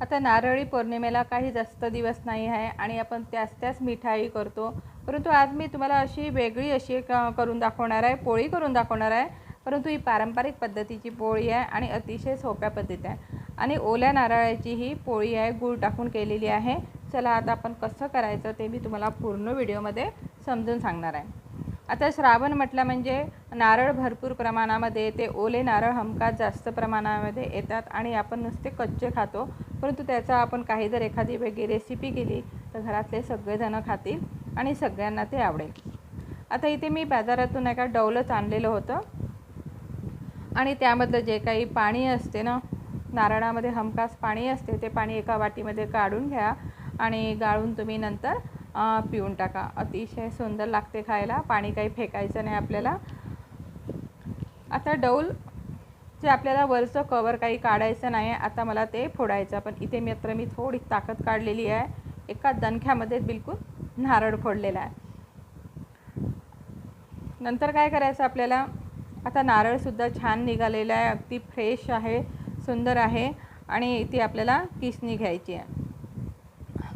आता नारळी पौर्णिमेला काही जास्त दिवस नाही आहे आणि आपण त्याच त्याच मिठाई करतो. परंतु आज मी तुम्हाला अशी वेगळी अशी क करून दाखवणार आहे पोळी करून दाखवणार आहे. परंतु ही पारंपरिक पद्धतीची पोळी आहे आणि अतिशय सोप्या पद्धती आहे. आणि ओल्या नारळाची ही पोळी आहे गूळ टाकून केलेली आहे. चला आता आपण कसं करायचं ते मी तुम्हाला पूर्ण व्हिडिओमध्ये समजून सांगणार आहे. आता श्रावण म्हटलं म्हणजे नारळ भरपूर प्रमाणामध्ये ते ओले नारळ हमखास जास्त प्रमाणामध्ये येतात आणि आपण नुसते कच्चे खातो. परंतु त्याचा आपण काही जर एखादी वेगळी रेसिपी केली तर घरातले सगळेजणं खातील आणि सगळ्यांना ते आवडेल. आता इथे मी बाजारातून एका डवलंच आणलेलं होतं. आणि त्यामधलं जे काही पाणी असते ना नारळामध्ये हमखास पाणी असते ते पाणी एका वाटीमध्ये काढून घ्या आणि गाळून तुम्ही नंतर पिऊन टाका. अतिशय सुंदर लागते खायला पाणी काही फेकायचं नाही आपल्याला. आता डौल जे आपल्याला वरचं कवर काही काढायचं नाही आता मला ते फोडायचं पण इथे मात्र मी थोडी ताकद काढलेली आहे. एका दणख्यामध्ये बिलकुल नारळ फोडलेला आहे. नंतर काय करायचं आपल्याला? आता नारळसुद्धा छान निघालेला आहे. अगदी फ्रेश आहे सुंदर आहे. आणि ती आपल्याला किसणी घ्यायची आहे.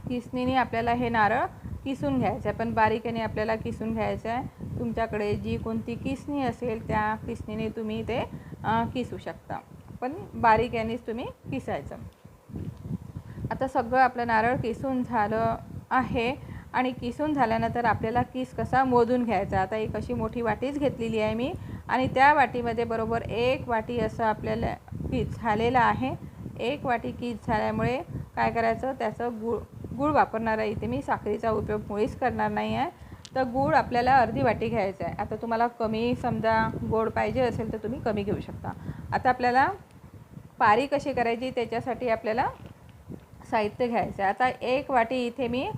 किसणीने आपल्याला हे नारळ किसून घ्यायचं आहे. पण बारीकेने आपल्याला किसून घ्यायचं आहे. तुमच्याकडे जी कोणती किसणी असेल त्या किसणीने तुम्ही ते किसू शकता. पण बारीक यानेच तुम्ही किसायचं. आता सगळं आपलं नारळ किसून झालं आहे आणि किसून झाल्यानंतर आपल्याला किस कसा मोजून घ्यायचा? आता एक अशी मोठी वाटीच घेतलेली आहे मी आणि त्या वाटीमध्ये बरोबर एक वाटी असं आपल्याला किस झालेलं आहे. एक वाटी किस झाल्यामुळे काय करायचं? त्याचं गूळ गूळ वापरणार आहे. इथे मी साखरेचा उपयोग मुळीच करणार नाही आहे. तर गूळ आपल्याला अर्धी वाटी घ्यायचं आहे. आता तुम्हाला कमी समजा गोड पाहिजे असेल तर तुम्ही कमी घेऊ शकता. आता आपल्याला पारी कशी करायची त्याच्यासाठी आपल्याला साहित्य घ्यायचं आहे. आता एक वाटी इथे मी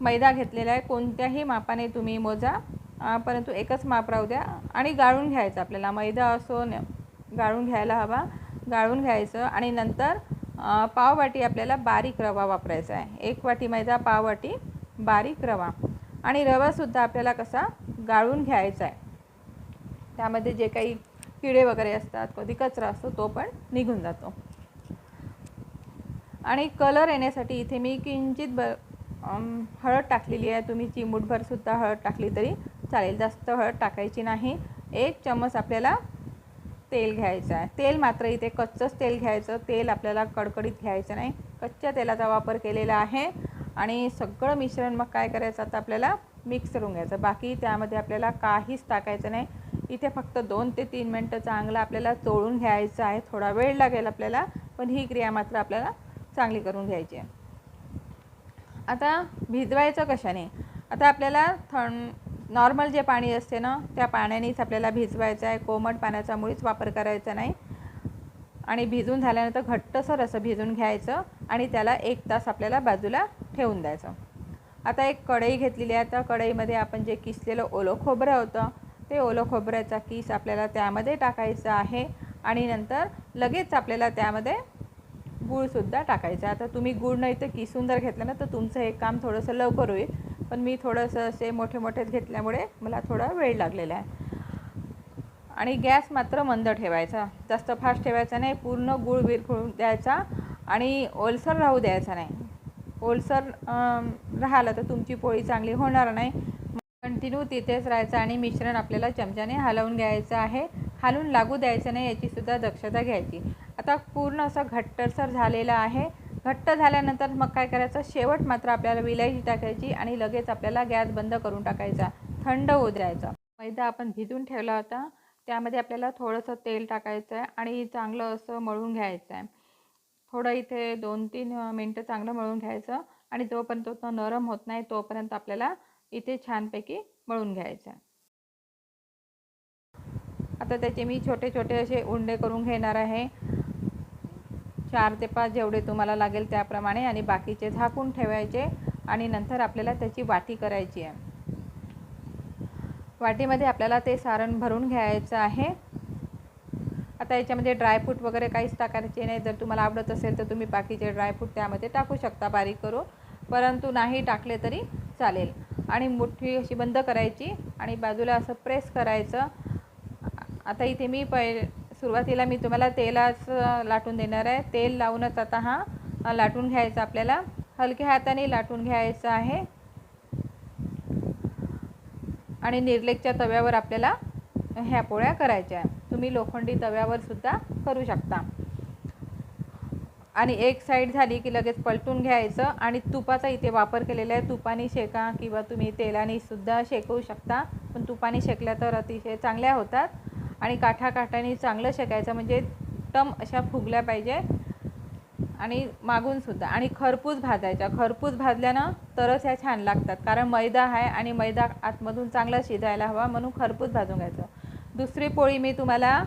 मैदा घेतलेला आहे. कोणत्याही मापाने तुम्ही मोजा. परंतु एकच माप राहू द्या. आणि गाळून घ्यायचं आपल्याला. मैदा असो न गाळून घ्यायला हवा. गाळून घ्यायचं आणि नंतर पाववाटी पाव वाटी आपल्याला बारीक रवा वापरायचा आहे. एक वाटी मैदा पाववाटी बारीक रवा. आणि रवासुद्धा आपल्याला कसा गाळून घ्यायचा आहे. त्यामध्ये जे काही किडे वगैरे असतात कधी कचरा असतो तो पण निघून जातो. आणि कलर येण्यासाठी इथे मी किंचित ब हळद टाकलेली आहे. तुम्ही चिमूटभरसुद्धा हळद टाकली तरी चालेल. जास्त हळद टाकायची नाही. एक चम्मच आपल्याला तेल घ्यायचं आहे. तेल मात्र इथे कच्चंच तेल घ्यायचं. तेल आपल्याला कडकडीत घ्यायचं नाही. कच्च्या तेलाचा वापर केलेला आहे. आणि सगळं मिश्रण मग काय करायचं आता आपल्याला मिक्स करून घ्यायचं. बाकी त्यामध्ये आपल्याला काहीच टाकायचं नाही. इथे फक्त दोन ते तीन मिनटं चांगलं आपल्याला चोळून घ्यायचं आहे. थोडा वेळ लागेल आपल्याला पण ही क्रिया मात्र आपल्याला चांगली करून घ्यायची आहे. आता भिजवायचं कशाने? आता आपल्याला थंड नॉर्मल जे पाणी असते ना त्या पाण्यानेच आपल्याला भिजवायचं आहे. कोमट पाण्याचा मुळीच वापर करायचा नाही. आणि भिजून झाल्यानंतर घट्टसर असं भिजून घ्यायचं आणि त्याला एक तास आपल्याला बाजूला ठेवून द्यायचं. आता एक कढई घेतलेली आहे. त्या कढईमध्ये आपण जे किसलेलं ओलं खोबरं होतं ते ओलं खोबऱ्याचा किस आपल्याला त्यामध्ये टाकायचं आहे आणि नंतर लगेच आपल्याला त्यामध्ये गूळसुद्धा टाकायचं आता तुम्ही गूळ नाही तर किसून जर घेतलं ना तर तुमचं हे काम थोडंसं लवकर होईल. पण मी थोडंसं असे मोठे मोठेच घेतल्यामुळे मला थोडा वेळ लागलेला आहे. आणि गॅस मात्र मंद ठेवायचा. जास्त फास्ट ठेवायचा नाही पूर्ण गूळ विरघळून द्यायचा आणि ओलसर राहू द्यायचा नाही. ओलसर राहिलं तर तुमची पोळी चांगली होणार नाही. कंटिन्यू तिथेच राहायचं आणि मिश्रण आपल्याला चमच्याने हलवून घ्यायचं आहे. हालून लागू द्यायचं नाही याचीसुद्धा दक्षता घ्यायची. आता पूर्ण असं घट्टसर झालेलं आहे. घट्ट झाल्यानंतर मग काय करायचं? शेवट मात्र आपल्याला विलायची टाकायची आणि लगेच आपल्याला गॅस बंद करून टाकायचा. थंड होऊ द्यायचा. मैदा आपण भिजून ठेवला होता. त्यामध्ये आपल्याला थोडंसं तेल टाकायचं आहे आणि चांगलं असं मळून घ्यायचं आहे थोडं इथे दोन तीन मिनटं चांगलं मळून घ्यायचं आणि जोपर्यंत तो नरम होत नाही तोपर्यंत आपल्याला इथे छानपैकी मळून घ्यायचं आहे. आता त्याचे मी छोटे छोटे असे उंडे करून घेणार आहे. चार ते पाच जेवढे तुम्हाला लागेल त्याप्रमाणे आणि बाकीचे झाकून ठेवायचे आणि नंतर आपल्याला त्याची वाटी करायची आहे. वाटीमध्ये आपल्याला ते सारण भरून घ्यायचं आहे. आता याच्यामध्ये ड्रायफ्रूट वगैरे काहीच टाकायचे नाही. जर तुम्हाला आवडत असेल तर तुम्ही बाकीचे ड्रायफ्रूट त्यामध्ये टाकू शकता बारीक करून परंतु नाही टाकले तरी चालेल. आणि मोठी अशी बंद करायची आणि बाजूला असं प्रेस करायचं. आता इथे मी पै सुरुवातीला मी तुम्हाला तेलाच लाटून देणार आहे. तेल लावूनच आता हा लाटून घ्यायचा आपल्याला. हलक्या हाताने लाटून घ्यायचं आहे. आणि निर्लेकच्या तव्यावर आपल्याला ह्या पोळ्या करायच्या आहे तुम्ही लोखंडी तव्यावर सुद्धा करू शकता. आणि एक साईड झाली की लगेच पलटून घ्यायचं आणि तुपाचा इथे वापर केलेला आहे. तुपाने शेका किंवा तुम्ही तेलाने सुद्धा शेकवू शकता. पण तुपाने शेकल्या तर अतिशय चांगल्या होतात. आणि काठाकाठाने चांगलं शेकायचं म्हणजे टम अशा फुगल्या पाहिजे. आणि मागूनसुद्धा आणि खरपूस भाजायच्या खरपूस भाजल्यानं तरच ह्या छान लागतात. कारण मैदा आहे आणि मैदा आतमधून चांगला शिजायला हवा म्हणून खरपूस भाजून घ्यायचं. दुसरी पोळी मी तुम्हाला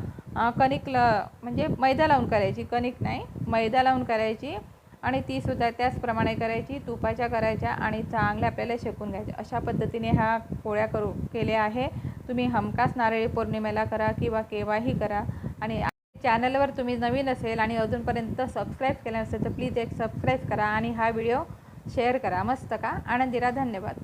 कणिक ल म्हणजे मैदा लावून करायची. कणिक नाही मैदा लावून करायची आणि तीसुद्धा त्याचप्रमाणे करायची. तुपाच्या करायच्या आणि चांगल्या आपल्याला शेकून घ्यायच्या. अशा पद्धतीने ह्या पोळ्या करू केल्या आहे. तुम्ही हमखास नारळी पौर्णिमेला करा किंवा केव्हाही करा आणि चॅनलवर तुम्ही नवीन असेल आणि अजूनपर्यंत सबस्क्राईब केलं नसेल तर प्लीज एक सबस्क्राईब करा आणि हा व्हिडिओ शेअर करा. मस्त का? आनंदीरा धन्यवाद.